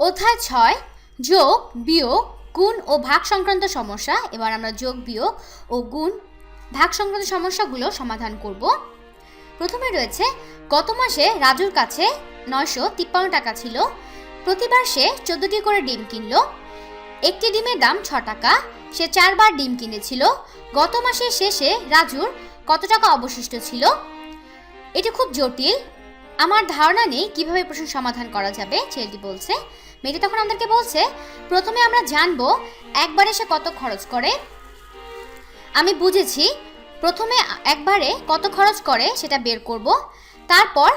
অধ্যায় ছয়, যোগ, বিয়োগ, গুণ ও ভাগ সংক্রান্ত সমস্যা। এবার আমরা যোগ, বিয়োগ ও গুণ, ভাগ সংক্রান্ত সমস্যাগুলো সমাধান করব। প্রথমে রয়েছে, গত মাসে রাজুর কাছে নয়শো তিপ্পান্ন টাকা ছিল। প্রতিবার সে চোদ্দটি করে ডিম কিনলো। একটি ডিমের দাম ছ টাকা, সে চারবার ডিম কিনেছিল। গত মাসের শেষে রাজুর কত টাকা অবশিষ্ট ছিল? এটি খুব জটিল। আমার ধারণা নেই কীভাবে প্রশ্ন সমাধান করা যাবে, ছেলেটি বলছে। মেয়েটি তখন আমাদেরকে বলছে, প্রথমে আমরা জানব একবারে সে কত খরচ করে। আমি বুঝেছি, প্রথমে একবারে কত খরচ করে সেটা বের করব, তারপর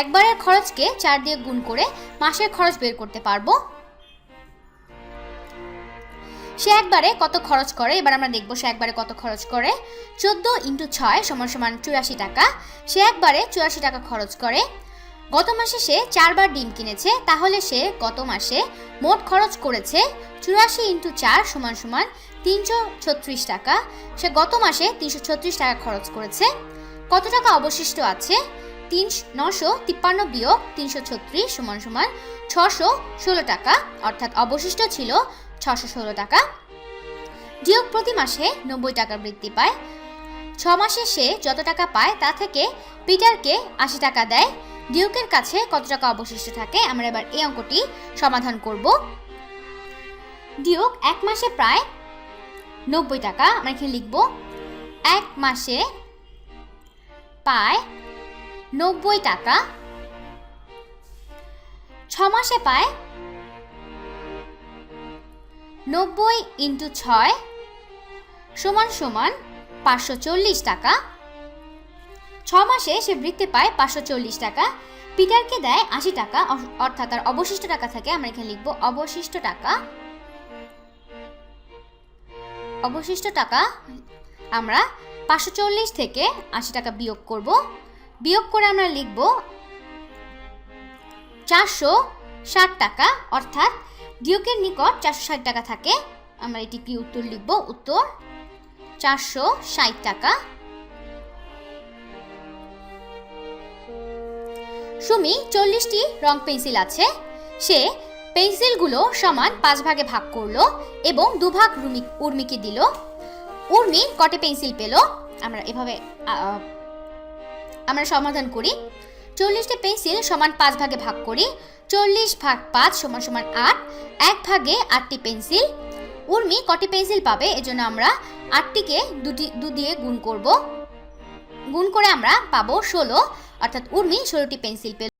একবারের খরচকে চার দিয়ে গুণ করে মাসের খরচ বের করতে পারব। সে একবারে কত খরচ করে, এবার আমরা দেখব সে একবারে কত খরচ করে। চোদ্দ ইন্টু ছয় সমান সমান চুরাশি টাকা। সে একবারে চুরাশি টাকা খরচ করে। গত মাসে সে চারবার ডিম কিনেছে, তাহলে সে গত মাসে মোট খরচ করেছে চুরাশি ইন্টু চার সমান সমান তিনশো ছত্রিশ টাকা। সে গত মাসে তিনশো ছত্রিশ টাকা খরচ করেছে। কত টাকা অবশিষ্ট আছে? তিন, নশো তিপ্পান্ন বিয়োগ তিনশো ছত্রিশ সমান সমান ছশো ষোলো টাকা, অর্থাৎ অবশিষ্ট ছিল ছশো ষোলো টাকা। ডিওক প্রতি মাসে নব্বই টাকা বৃদ্ধি পায়। ছ মাসে সে যত টাকা পায় তা থেকে পিটারকে আশি টাকা দেয়। ডিউকের কাছে কত টাকা অবশিষ্ট থাকে, আমরা এবার এই অঙ্কটি সমাধান করব। ডিউক এক মাসে প্রায় নব্বই টাকা, আমরা এখানে লিখব, এক মাসে পায় নব্বই টাকা, ছ মাসে পায় নব্বই ইন্টু ছয় সমান সমান পাঁচশো চল্লিশ টাকা। ছ মাসে সে বৃত্তি পায় পাঁচশো চল্লিশ টাকা। পিটারকে দেয় আশি টাকা অর্থাৎ তার অবশিষ্ট টাকা থাকে, আমরা এখানে লিখব অবশিষ্ট টাকা। অবশিষ্ট টাকা আমরা পাঁচশো চল্লিশ থেকে আশি টাকা বিয়োগ করব। বিয়োগ করে আমরা লিখব চারশো ষাট টাকা, অর্থাৎ ডিউকের নিকট চারশো ষাট টাকা থাকে। আমরা এটি কি উত্তর লিখব, উত্তর চারশো ষাট টাকা। সুমি, চল্লিশটি রং পেন্সিল আছে। সে পেন্সিলগুলো সমান পাঁচ ভাগে ভাগ করল এবং দুভাগ রুমি, উর্মিকে দিল। উর্মি কটে পেন্সিল পেল? আমরা এভাবে আমরা সমাধান করি। চল্লিশটি পেন্সিল সমান পাঁচ ভাগে ভাগ করি। চল্লিশ ভাগ পাঁচ সমান সমান আট, এক ভাগে আটটি পেন্সিল। উর্মি কটি পেন্সিল পাবে? এজন্য আমরা আটটিকে দুটি দু দিয়ে গুণ করব। গুণ করে আমরা পাবো ষোলো। অর্থাৎ উর্মি ষোলোটি পেন্সিল পেল।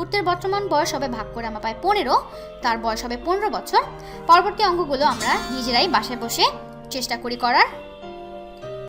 মুহূর্তের বর্তমান বয়স হবে ভাগ করে আমরা পাই পনেরো, তার বয়স হবে পনেরো বছর। পরবর্তী অঙ্কগুলো আমরা নিজেরাই বাসায় বসে চেষ্টা করি করার।